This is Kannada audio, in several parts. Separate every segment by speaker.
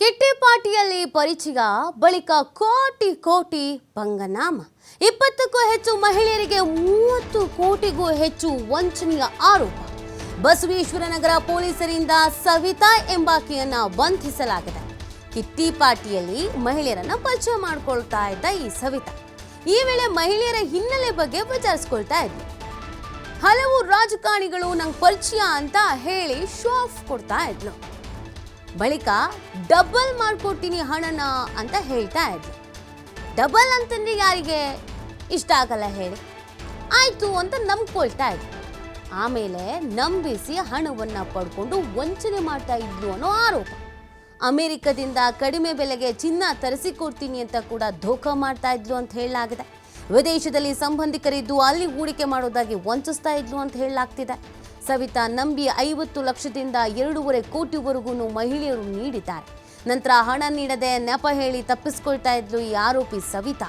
Speaker 1: ಕಿಟ್ಟಿ ಪಾಟಿಯಲ್ಲಿ ಪರಿಚಯ, ಬಳಿಕ ಕೋಟಿ ಕೋಟಿ ಭಂಗನಾಮ ಇಪ್ಪತ್ತಕ್ಕೂ ಹೆಚ್ಚು ಮಹಿಳೆಯರಿಗೆ ಮೂವತ್ತು ಕೋಟಿಗೂ ಹೆಚ್ಚು ವಂಚನೆಯ ಆರೋಪ. ಬಸವೇಶ್ವರನಗರ ಪೊಲೀಸರಿಂದ ಸವಿತಾ ಎಂಬಾಕೆಯನ್ನ ಬಂಧಿಸಲಾಗಿದೆ. ಕಿಟ್ಟಿ ಪಾಟಿಯಲ್ಲಿ ಮಹಿಳೆಯರನ್ನ ಪರಿಚಯ ಮಾಡಿಕೊಳ್ತಾ ಇದ್ದ ಈ ಸವಿತಾ. ಈ ವೇಳೆ ಮಹಿಳೆಯರ ಹಿನ್ನೆಲೆ ಬಗ್ಗೆ ವಿಚಾರಿಸ್ಕೊಳ್ತಾ ಇದ್ವಿ ಹಲವು ರಾಜಕಾರಣಿಗಳು ನಂಗೆ ಪರಿಚಯ ಅಂತ ಹೇಳಿ ಶೋ ಆಫ್ ಕೊಡ್ತಾ ಇದ್ಲು. ಬಳಿಕ ಡಬಲ್ ಮಾಡ್ಕೊಡ್ತೀನಿ ಹಣನ ಅಂತ ಹೇಳ್ತಾ ಇದ್ಲು. ಡಬಲ್ ಅಂತಂದ್ರೆ ಯಾರಿಗೆ? ಇಷ್ಟ ಆಗಲ್ಲ ಹೇಳಿ. ಆಯ್ತು ಅಂತ ನಂಬ್ಕೊಳ್ತಾ ಇದ್ಲು. ಆಮೇಲೆ ನಂಬಿಸಿ ಹಣವನ್ನ ಪಡ್ಕೊಂಡು ವಂಚನೆ ಮಾಡ್ತಾ ಇದ್ರು ಅನ್ನೋ ಆರೋಪ. ಅಮೆರಿಕದಿಂದ ಕಡಿಮೆ ಬೆಲೆಗೆ ಚಿನ್ನ ತರಿಸಿಕೊಡ್ತೀನಿ ಅಂತ ಕೂಡ ಧೋಖಾ ಮಾಡ್ತಾ ಇದ್ಲು ಅಂತ ಹೇಳಲಾಗಿದೆ. ವಿದೇಶದಲ್ಲಿ ಸಂಬಂಧಿಕರಿದ್ದು ಅಲ್ಲಿ ಹೂಡಿಕೆ ಮಾಡೋದಾಗಿ ವಂಚಿಸ್ತಾ ಇದ್ಲು ಅಂತ ಹೇಳಲಾಗ್ತಿದೆ. ಸವಿತಾ ನಂಬಿ ಐವತ್ತು ಲಕ್ಷದಿಂದ ಎರಡೂವರೆ ಕೋಟಿವರೆಗೂ ಮಹಿಳೆಯರು ನೀಡಿದ್ದಾರೆ. ನಂತರ ಹಣ ನೀಡದೆ ನೆಪ ಹೇಳಿ ತಪ್ಪಿಸ್ಕೊಳ್ತಾ ಇದ್ಲು ಈ ಆರೋಪಿ ಸವಿತಾ.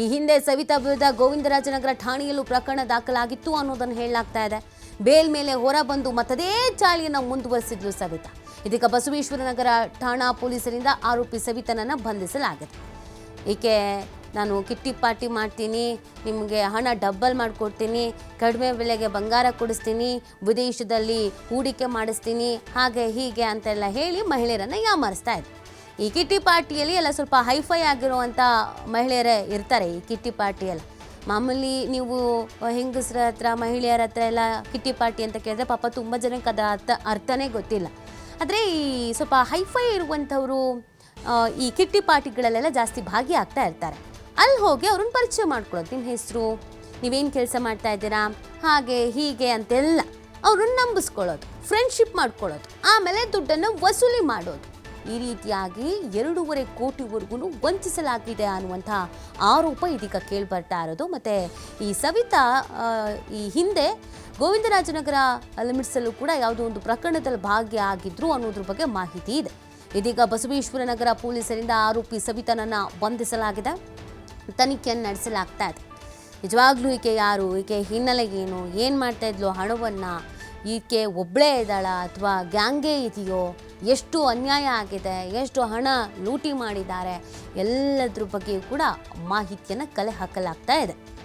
Speaker 1: ಈ ಹಿಂದೆ ಸವಿತಾ ವಿರುದ್ಧ ಗೋವಿಂದರಾಜನಗರ ಠಾಣೆಯಲ್ಲೂ ಪ್ರಕರಣ ದಾಖಲಾಗಿತ್ತು ಅನ್ನೋದನ್ನು ಹೇಳಲಾಗ್ತಾ ಇದೆ. ಬೇಲ್ ಮೇಲೆ ಹೊರ ಬಂದು ಮತ್ತದೇ ಚಾಳಿಯನ್ನು ಮುಂದುವರಿಸಿದ್ಲು ಸವಿತಾ. ಇದೀಗ ಬಸವೇಶ್ವರನಗರ ಠಾಣಾ ಪೊಲೀಸರಿಂದ ಆರೋಪಿ ಸವಿತನನ್ನು ಬಂಧಿಸಲಾಗಿದೆ. ಈಕೆ ನಾನು ಕಿಟ್ಟಿ ಪಾರ್ಟಿ ಮಾಡ್ತೀನಿ, ನಿಮಗೆ ಹಣ ಡಬ್ಬಲ್ ಮಾಡಿಕೊಡ್ತೀನಿ, ಕಡಿಮೆ ಬೆಲೆಗೆ ಬಂಗಾರ ಕೊಡಿಸ್ತೀನಿ, ವಿದೇಶದಲ್ಲಿ ಹೂಡಿಕೆ ಮಾಡಿಸ್ತೀನಿ, ಹಾಗೆ ಹೀಗೆ ಅಂತೆಲ್ಲ ಹೇಳಿ ಮಹಿಳೆಯರನ್ನು ಯಾಮಾರಿಸ್ತಾ ಇದ್ರು. ಈ ಕಿಟ್ಟಿ ಪಾರ್ಟಿಯಲ್ಲಿ ಎಲ್ಲ ಸ್ವಲ್ಪ ಹೈಫೈ ಆಗಿರುವಂಥ ಮಹಿಳೆಯರೇ ಇರ್ತಾರೆ ಈ ಕಿಟ್ಟಿ ಪಾರ್ಟಿಯಲ್ಲಿ. ಮಾಮೂಲಿ ನೀವು ಹೆಂಗಸರ ಹತ್ರ, ಮಹಿಳೆಯರ ಹತ್ರ ಎಲ್ಲ ಕಿಟ್ಟಿ ಪಾರ್ಟಿ ಅಂತ ಕೇಳಿದ್ರೆ ಪಾಪ ತುಂಬ ಜನಕ್ಕೆ ಅದರ ಅರ್ಥ, ಅರ್ಥನೇ ಗೊತ್ತಿಲ್ಲ. ಆದರೆ ಈ ಸ್ವಲ್ಪ ಹೈಫೈ ಇರುವಂಥವರು ಈ ಕಿಟ್ಟಿ ಪಾರ್ಟಿಗಳಲ್ಲೆಲ್ಲ ಜಾಸ್ತಿ ಭಾಗಿಯಾಗ್ತಾ ಇರ್ತಾರೆ. ಅಲ್ಲಿ ಹೋಗಿ ಅವ್ರನ್ನ ಪರಿಚಯ ಮಾಡ್ಕೊಳ್ಳೋದು. ನಿಮ್ಮ ಹೆಸರು, ನೀವೇನು ಕೆಲಸ ಮಾಡ್ತಾ ಇದ್ದೀರಾ, ಹಾಗೆ, ಹೀಗೆ ಅಂತೆಲ್ಲ ಅವ್ರನ್ನ ನಂಬಿಸ್ಕೊಳ್ಳೋದು ಫ್ರೆಂಡ್ಶಿಪ್ ಮಾಡ್ಕೊಳ್ಳೋದು, ಆಮೇಲೆ ದುಡ್ಡನ್ನು ವಸೂಲಿ ಮಾಡೋದು. ಈ ರೀತಿಯಾಗಿ ಎರಡೂವರೆ ಕೋಟಿವರೆಗೂ ವಂಚಿಸಲಾಗಿದೆ ಅನ್ನುವಂಥ ಆರೋಪ ಇದೀಗ ಕೇಳ್ಬರ್ತಾ ಇರೋದು. ಮತ್ತು ಈ ಸವಿತಾ ಈ ಹಿಂದೆ ಗೋವಿಂದರಾಜನಗರ ಲಿಮಿಟ್ಸಲ್ಲೂ ಕೂಡ ಯಾವುದೋ ಒಂದು ಪ್ರಕರಣದಲ್ಲಿ ಭಾಗಿಯಾಗಿದ್ರು ಅನ್ನೋದ್ರ ಬಗ್ಗೆ ಮಾಹಿತಿ ಇದೆ. ಇದೀಗ ಬಸವೇಶ್ವರನಗರ ಪೊಲೀಸರಿಂದ ಆರೋಪಿ ಸವಿತನನ್ನು ಬಂಧಿಸಲಾಗಿದೆ. ತನಿಖೆಯನ್ನು ನಡೆಸಲಾಗ್ತಾ ಇದೆ. ನಿಜವಾಗ್ಲೂ ಈಕೆ ಯಾರು? ಈಕೆ ಹಿನ್ನೆಲೆಗೇನು? ಏನು ಏನು ಮಾಡ್ತಾ ಇದ್ಲು? ಹಣವನ್ನು ಈಕೆ ಒಬ್ಬಳೇ ಇದ್ದಾಳ ಅಥವಾ ಗ್ಯಾಂಗೇ ಇದೆಯೋ? ಎಷ್ಟು ಅನ್ಯಾಯ ಆಗಿದೆ? ಎಷ್ಟು ಹಣ ಲೂಟಿ ಮಾಡಿದ್ದಾರೆ? ಎಲ್ಲದ್ರ ಬಗ್ಗೆಯೂ ಕೂಡ ಮಾಹಿತಿಯನ್ನು ಕಲೆ ಹಾಕಲಾಗ್ತಾ ಇದೆ.